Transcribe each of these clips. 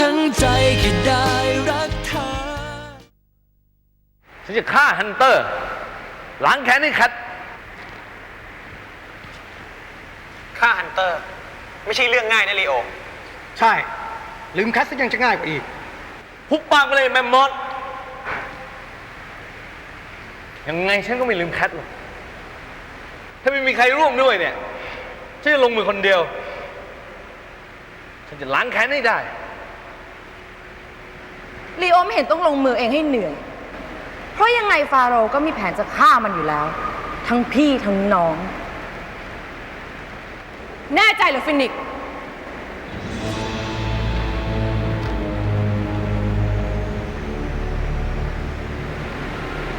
ทั้งใจแค่ได้รักเธอ ฉันจะฆ่าฮันเตอร์ล้างแค้นให้แคทฆ่าฮันเตอร์ ไม่ใช่เรื่องง่ายนะลีโอ ใช่ ลืมแคสซะยังจะง่ายกว่าอีก พุกปากไปเลยแมมมอสยังไงฉันก็ไม่ลืมแคทหรอกถ้าไม่มีใครร่วมด้วยเนี่ยฉันจะลงมือคนเดียว ฉันจะล้างแค้นให้ได้ ลีโอไม่เห็นต้องลงมือเองให้เหนื่อย เพราะยังไงฟาโรห์ก็มีแผนจะฆ่ามันอยู่แล้ว ทั้งพี่ทั้งน้อง แน่ใจเหรอฟินิกซ์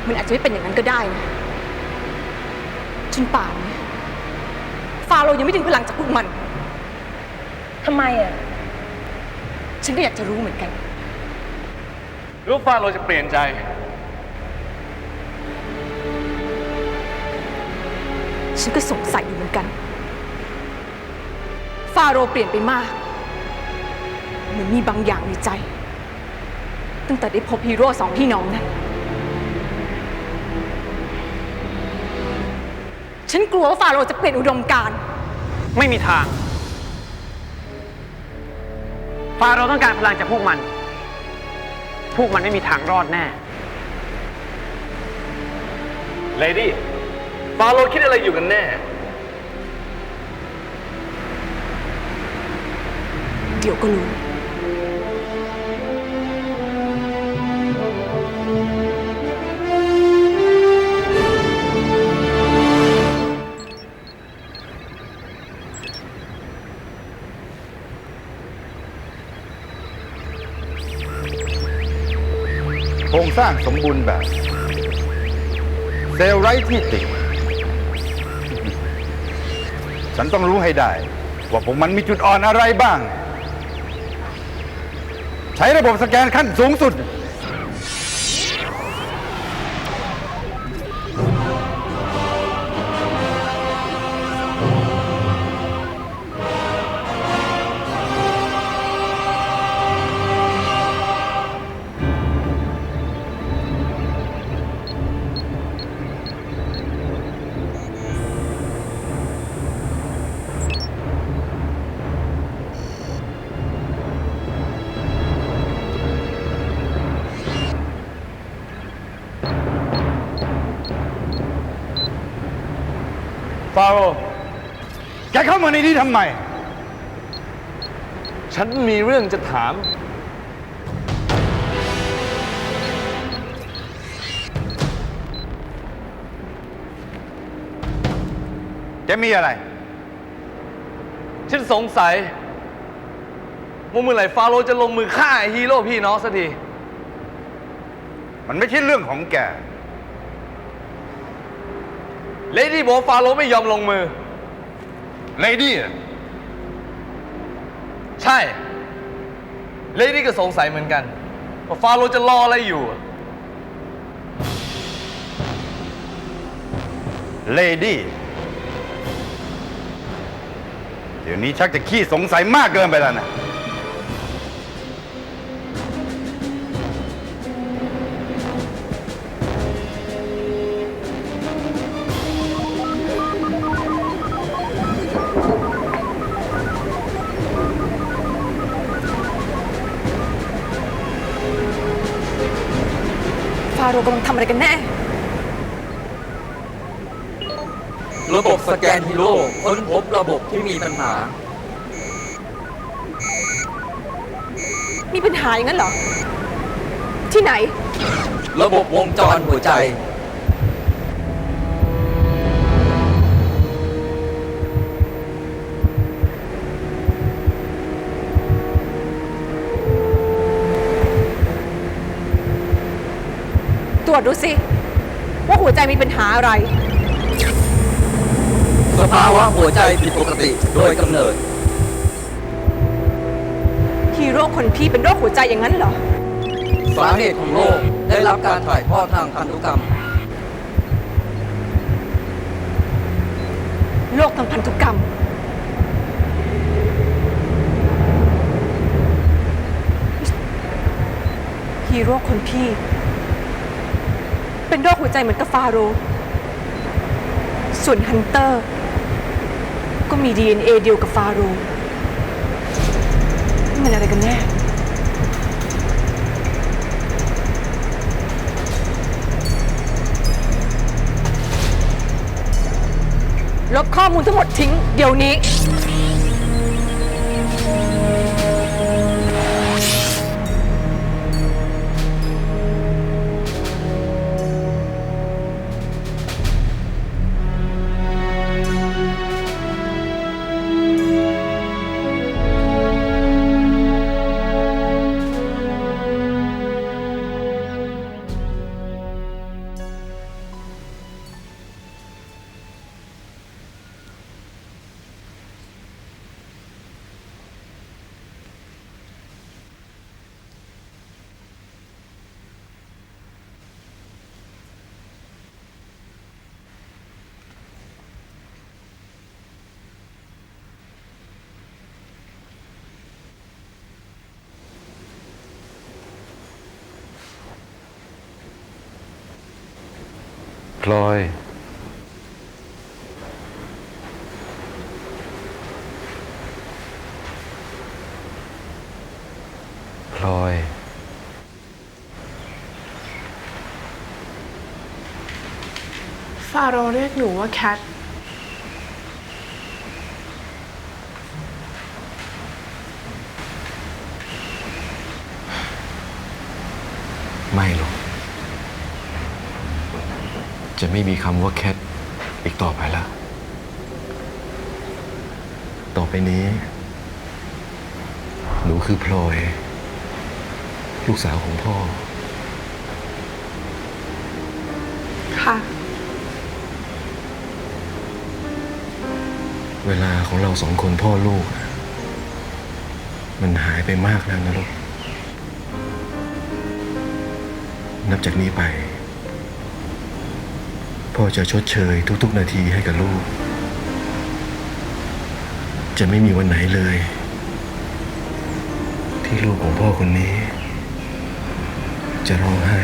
มันอาจจะไม่เป็นอย่างนั้นก็ได้นะจนป่านนี้ฟาโรห์ยังไม่ถึงพลังจากพวกมัน ทำไมอะ ฉันก็อยากจะรู้เหมือนกัน หรู้ฟาโรห์จะเปลี่ยนใจ ฉันก็สงสัยอยู่เหมือนกัน ฟาโรห์เปลี่ยนไปมาก เหมือนมีบางอย่างในใจ ตั้งแต่ได้พบฮีโร่สองพี่น้องนั้น ฉันกลัวว่าฟาโรห์จะเปลี่ยนอุดมการณ์ ไม่มีทาง ฟาโรห์ต้องการพลังจากพวกมัน พวกมันไม่มีทางรอดแน่ เลดี้ฟาโรห์คิดอะไรอยู่กันแน่ เดี๋ยวก็รู้ สร้างสมบูรณ์แบบ เซลล์ไร้ที่ติ ฉันต้องรู้ให้ได้ ว่าพวกมันมีจุดอ่อนอะไรบ้าง ใช้ระบบสแกนขั้นสูงสุด ฟาโรห์แกเข้ามาในนี้ทำไม ฉันมีเรื่องจะถาม แกมีอะไร ฉันสงสัยว่าเมื่อไหร่ฟาโรห์จะลงมือฆ่าไอ้ฮีโร่พี่น้องสักที มันไม่ใช่เรื่องของแก เลดี้บอกว่าฟาโรห์ไม่ยอมลงมือ เลดี้ใช่ เลดี้ก็สงสัยเหมือนกัน ว่าฟาโรห์จะรออะไรอยู่ เลดี้ เดี๋ยวนี้ชักจะขี้สงสัยมากเกินไปแล้วนะ โรห์กำลังทำอะไรกันแน่ ระบบสแกนฮีโร่ค้นพบระบบที่มีปัญหา มีปัญหาอย่างนั้นเหรอ ที่ไหน ระบบวงจรหัวใจ รวจดูสิ ว่าหัวใจมีปัญหาอะไร สภาวะหัวใจผิดปกติโดยกำเนิด ฮีโร่คนพี่เป็นโรคหัวใจอย่างนั้นเหรอ สาเหตุของโรคได้รับการถ่ายทอดทางพันธุกรรม โรคทางพันธุกรรม ฮีโร่คนพี่ เป็นโรคหัวใจเหมือนกับฟาโรห์ส่วนฮันเตอร์ ก็มี DNA เดียวกับฟาโรห์นี่มันอะไรกันแน่ ลบข้อมูลทั้งหมดทิ้งเดี๋ยวนี้ พลอย พลอย ฟาโรห์เรียกหนูว่าแคท ไม่หรอก จะไม่มีคำว่าแคทอีกต่อไปแล้วต่อไปนี้ หนูคือพลอย ลูกสาวของพ่อ ค่ะ เวลาของเราสองคนพ่อลูกอะมันหายไปมากแล้วนะลูก นับจากนี้ไป พ่อจะชดเชยทุกๆ นาทีให้กับลูก จะไม่มีวันไหนเลย ที่ลูกของพ่อคนนี้ จะร้องไห้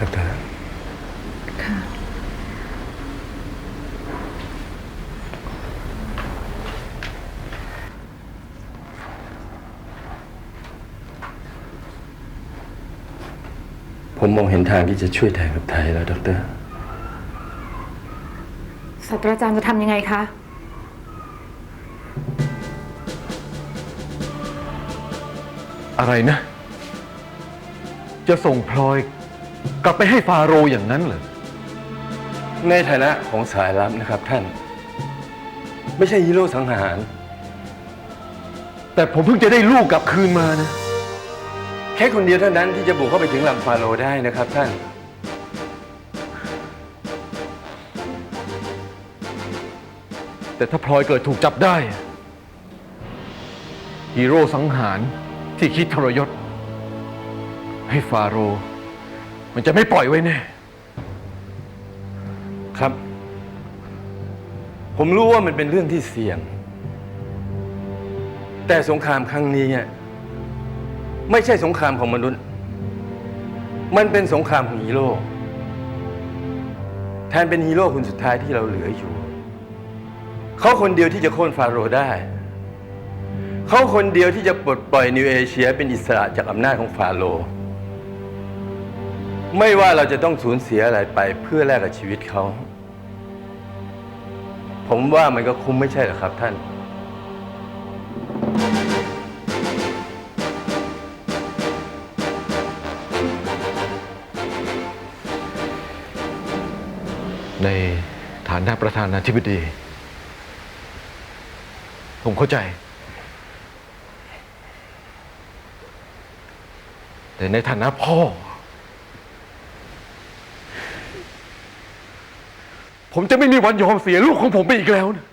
ดอกเตอรผมมองเห็นทางที่จะช่วยแทนกับไทยแล้วดอกเตอรศาสตราจารย์จะทำยังไงคะ อะไรนะ จะส่งพลอย กลับไปให้ฟาโรห์อย่างนั้นเหรอ ในฐานะของสายลับนะครับท่าน ไม่ใช่ฮีโร่สังหาร แต่ผมเพิ่งจะได้ลูกกลับคืนมานะ แค่คนเดียวเท่านั้นที่จะบุกเข้าไปถึงลำฟาโรห์ได้นะครับท่าน แต่ถ้าพลอยเกิดถูกจับได้อะฮีโร่สังหารที่คิดทรยศ ให้ฟาโรห์ มันจะไม่ปล่อยไว้แน่ ครับ ผมรู้ว่ามันเป็นเรื่องที่เสี่ยง แต่สงครามครั้งนี้เนี่ยไม่ใช่สงครามของมนุษย์ มันเป็นสงครามของฮีโร่ แทนเป็นฮีโร่คนสุดท้ายที่เราเหลืออยู่ เขาคนเดียวที่จะโค่นฟาโรห์ได้ เขาคนเดียวที่จะปลดปล่อยนิวเอเชีย เป็นอิสระจากอำนาจของฟาโรห์ ไม่ว่าเราจะต้องสูญเสียอะไรไปเพื่อแลกกับชีวิตเขา ผมว่ามันก็คุ้มไม่ใช่หรอครับท่าน ในฐานะประธานาธิบดี ผมเข้าใจ แต่ในฐานะพ่อ ผมจะไม่มีวันยอมเสียลูกของผมไปอีกแล้วนะ